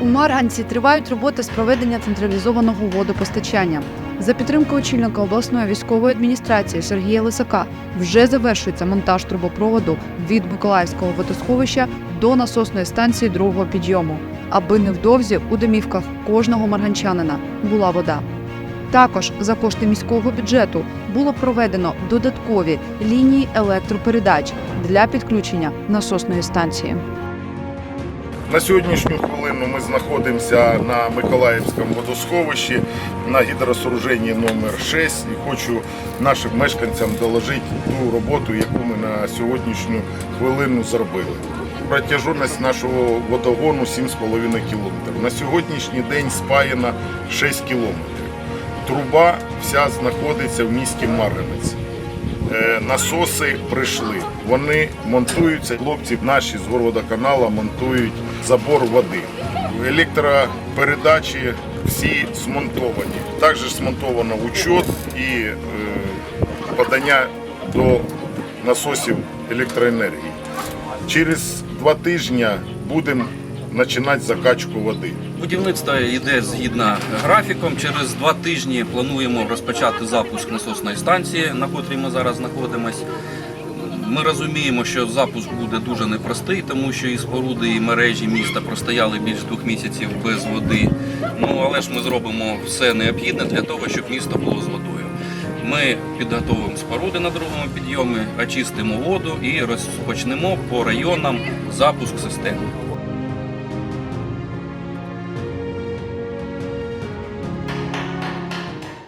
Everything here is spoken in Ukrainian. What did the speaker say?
У Марганці тривають роботи з проведення централізованого водопостачання. За підтримкою очільника обласної військової адміністрації Сергія Лисака вже завершується монтаж трубопроводу від Миколаївського водосховища до насосної станції другого підйому, аби невдовзі у домівках кожного марганчанина була вода. Також за кошти міського бюджету було проведено додаткові лінії електропередач для підключення насосної станції. На сьогоднішню хвилину ми знаходимося на Миколаївському водосховищі на гідросооруженні номер 6 і хочу нашим мешканцям доложити ту роботу, яку ми на сьогоднішню хвилину зробили. Протяжність нашого водогону 7,5 км. На сьогоднішній день спаяно 6 км. Труба вся знаходиться в місті Марганець. Е, насоси прийшли. Вони монтуються. Хлопці наші з горводоканалу монтують забор води. Електропередачі всі змонтовані. Також змонтовано учет і е, подання до насосів електроенергії. Через два тижні будемо починати закачку води. Будівництво йде згідно графіком. Через два тижні плануємо розпочати запуск насосної станції, на котрій ми зараз знаходимося. Ми розуміємо, що запуск буде дуже непростий, тому що і споруди, і мережі міста простояли більше двох місяців без води. Ну але ж ми зробимо все необхідне для того, щоб місто було з водою. Ми підготовимо споруди на другому підйомі, очистимо воду і розпочнемо по районам запуск системи.